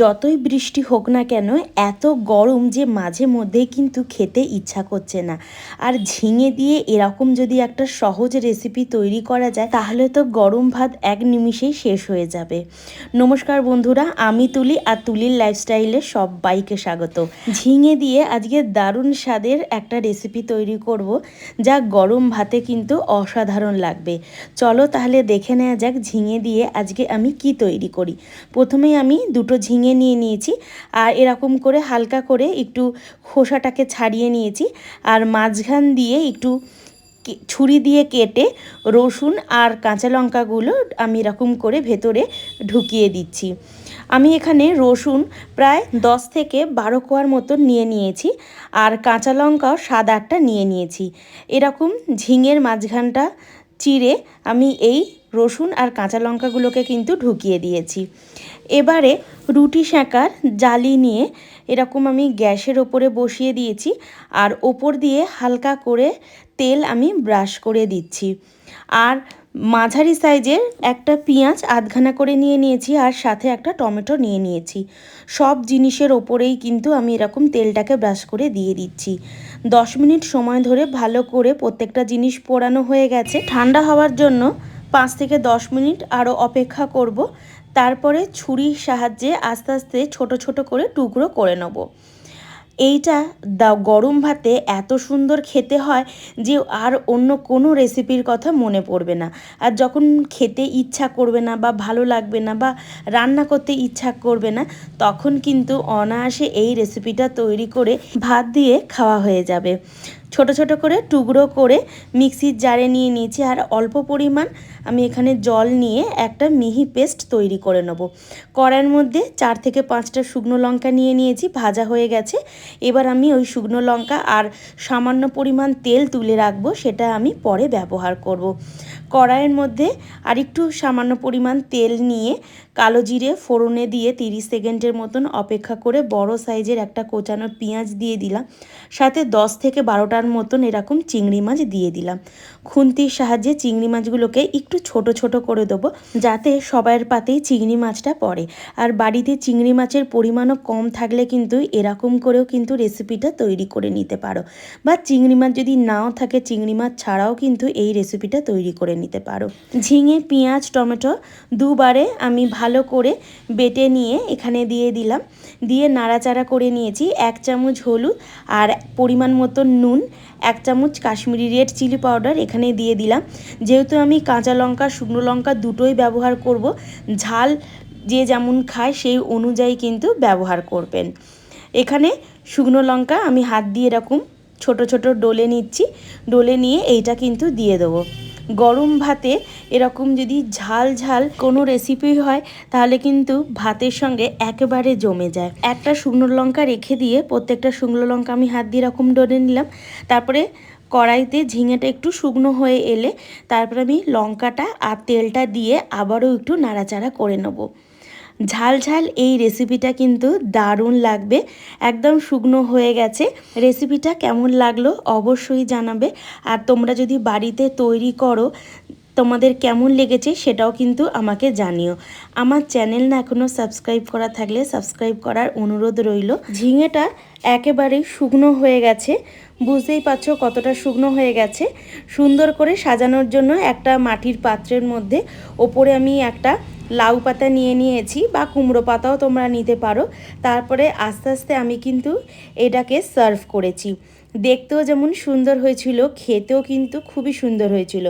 যতই বৃষ্টি হোক না কেন, এত গরম যে মাঝে মধ্যেই কিন্তু খেতে ইচ্ছা করছে না। আর ঝিঙে দিয়ে এরকম যদি একটা সহজ রেসিপি তৈরি করা যায়, তাহলে তো গরম ভাত এক নিমিষেই শেষ হয়ে যাবে। নমস্কার বন্ধুরা, আমি তুলি আর তুলির লাইফস্টাইলে সবাইকে স্বাগত। ঝিঙে দিয়ে আজকে দারুণ স্বাদের একটা রেসিপি তৈরি করব, যা গরম ভাতে কিন্তু অসাধারণ লাগবে। চলো তাহলে দেখে নেওয়া যাক ঝিঙে দিয়ে আজকে আমি কি তৈরি করি। প্রথমেই আমি দুটো ঝিঙে নিয়ে নিয়েছি আর এরকম করে হালকা করে একটু খোসাটাকে ছাড়িয়ে নিয়েছি আর মাঝখান দিয়ে একটু ছুরি দিয়ে কেটে রসুন আর কাঁচা লঙ্কাগুলো আমি এরকম করে ভেতরে ঢুকিয়ে দিচ্ছি। আমি এখানে রসুন প্রায় দশ থেকে বারো কোয়ার মতো নিয়ে নিয়েছি আর কাঁচা লঙ্কাও সাত আটটা নিয়ে নিয়েছি। এরকম ঝিঙের মাঝখানটা চিড়ে আমি এই রসুন আর কাঁচা লঙ্কাগুলোকে কিন্তু ঢুকিয়ে দিয়েছি। এবারে রুটি সেঁকার জালি নিয়ে এরকম আমি গ্যাসের ওপরে বসিয়ে দিয়েছি আর ওপর দিয়ে হালকা করে তেল আমি ব্রাশ করে দিচ্ছি। আর মাঝারি সাইজের একটা পেঁয়াজ আধখানা করে নিয়ে নিয়েছি আর সাথে একটা টমেটো নিয়ে নিয়েছি। সব জিনিসের ওপরেই কিন্তু আমি এরকম তেলটাকে ব্রাশ করে দিয়ে দিচ্ছি। দশ মিনিট সময় ধরে ভালো করে প্রত্যেকটা জিনিস পোড়ানো হয়ে গেছে। ঠান্ডা হওয়ার জন্য পাঁচ থেকে দশ মিনিট আরও অপেক্ষা করব। তারপরে ছুরির সাহায্যে আস্তে আস্তে ছোট ছোট করে টুকরো করে নেব। এইটা দা গরম ভাতে এত সুন্দর খেতে হয় যে আর অন্য কোনো রেসিপির কথা মনে পড়বে না। আর যখন খেতে ইচ্ছা করবে না বা ভালো লাগবে না বা রান্না করতে ইচ্ছা করবে না, তখন কিন্তু অনায়াসে এই রেসিপিটা তৈরি করে ভাত দিয়ে খাওয়া হয়ে যাবে। ছোট ছোট করে টুকরো করে মিক্সির জারে নিয়ে নিয়েছি আর অল্প পরিমাণ আমি এখানে জল নিয়ে একটা মিহি পেস্ট তৈরি করে নেব। কড়াইয়ের মধ্যে চার থেকে পাঁচটা শুকনো লঙ্কা নিয়ে নিয়েছি, ভাজা হয়ে গেছে। এবার আমি ওই শুকনো লঙ্কা আর সামান্য পরিমাণ তেল তুলে রাখব, সেটা আমি পরে ব্যবহার করব। কড়াইয়ের মধ্যে আরেকটু সামান্য পরিমাণ তেল নিয়ে কালো জিরে ফোড়নে দিয়ে তিরিশ সেকেন্ডের মতন অপেক্ষা করে বড় সাইজের একটা কোচানো পেঁয়াজ দিয়ে দিলাম। সাথে দশ থেকে বারোটার মতন এরকম চিংড়ি মাছ দিয়ে দিলাম। খুন্তির সাহায্যে চিংড়ি মাছগুলোকে একটু ছোট ছোট করে দেবো, যাতে সবাইয়ের পাতেই চিংড়ি মাছটা পড়ে। আর বাড়িতে চিংড়ি মাছের পরিমাণও কম থাকলে কিন্তু এরকম করেও কিন্তু রেসিপিটা তৈরি করে নিতে পারো। বা চিংড়ি মাছ যদি নাও থাকে, চিংড়ি মাছ ছাড়াও কিন্তু এই রেসিপিটা তৈরি করে নিতে পারো। ঝিঙে, পেঁয়াজ, টমেটো দুবারে আমি ভালো করে বেটে নিয়ে এখানে দিয়ে দিলাম। দিয়ে নাড়াচাড়া করে নিয়েছি, এক চামচ হলুদ আর পরিমাণ মতো নুন এক চামচ কাশ্মীরি রেড চিলি পাউডার এখানে দিয়ে দিলাম। যেহেতু আমি কাঁচা লঙ্কা, শুকনো লঙ্কা দুটোই ব্যবহার করব, ঝাল যে যেমন খায় সেই অনুযায়ী কিন্তু ব্যবহার করবেন। এখানে শুকনো লঙ্কা আমি হাত দিয়ে এরকম ছোট ছোট ডোলে নিচ্ছি, ডোলে নিয়ে এইটা কিন্তু দিয়ে দেবো। গরম ভাতে এরকম যদি ঝাল ঝাল কোনো রেসিপি হয়, তাহলে কিন্তু ভাতের সঙ্গে একেবারে জমে যায়। একটা শুকনো লঙ্কা রেখে দিয়ে প্রত্যেকটা শুকনো লঙ্কা আমি হাত দিয়ে এরকম ডরে নিলাম। তারপরে কড়াইতে ঝিঙেটা একটু শুকনো হয়ে এলে, তারপরে আমি লঙ্কাটা আর তেলটা দিয়ে আবারও একটু নাড়াচাড়া করে নেব। ঝাল ঝাল এই রেসিপিটা কিন্তু দারুণ লাগবে। একদম শুকনো হয়ে গেছে। রেসিপিটা কেমন লাগল অবশ্যই জানাবে। আর তোমরা যদি বাড়িতে তৈরি করো তোমাদের কেমন লেগেছে সেটাও কিন্তু আমাকে জানিও। আমার চ্যানেল না এখনও সাবস্ক্রাইব করা থাকলে সাবস্ক্রাইব করার অনুরোধ রইল। ঝিঙেটা একেবারেই শুকনো হয়ে গেছে। বুঝতেই পারছ কতটা শুকনো হয়ে গেছে। সুন্দর করে সাজানোর জন্য একটা মাটির পাত্রের মধ্যে ওপরে আমি একটা লাউ পাতা নিয়ে নিয়েছি বা কুমড়ো পাতাও তোমরা নিতে পারো। তারপরে আস্তে আস্তে আমি কিন্তু এটাকে সার্ভ করেছি। দেখতেও যেমন সুন্দর হয়েছিল, খেতেও কিন্তু খুবই সুন্দর হয়েছিল।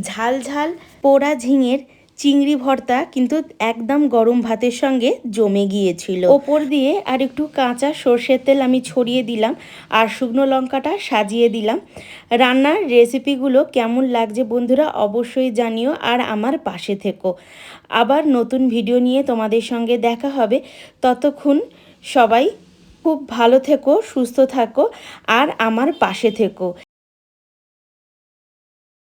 ঝাল ঝাল পোড়া ঝিঙের চিংড়ি ভর্তা কিন্তু একদম গরম ভাতের সঙ্গে জমে গিয়েছিল। ওপর দিয়ে আর একটু কাঁচা সর্ষের তেল আমি ছড়িয়ে দিলাম আর শুকনো লঙ্কাটা সাজিয়ে দিলাম। রান্নার রেসিপিগুলো কেমন লাগছে বন্ধুরা অবশ্যই জানিও আর আমার পাশে থেকো। আবার নতুন ভিডিও নিয়ে তোমাদের সঙ্গে দেখা হবে। ততক্ষণ সবাই খুব ভালো থেকো সুস্থ থাকো আর আমার পাশে থেকো।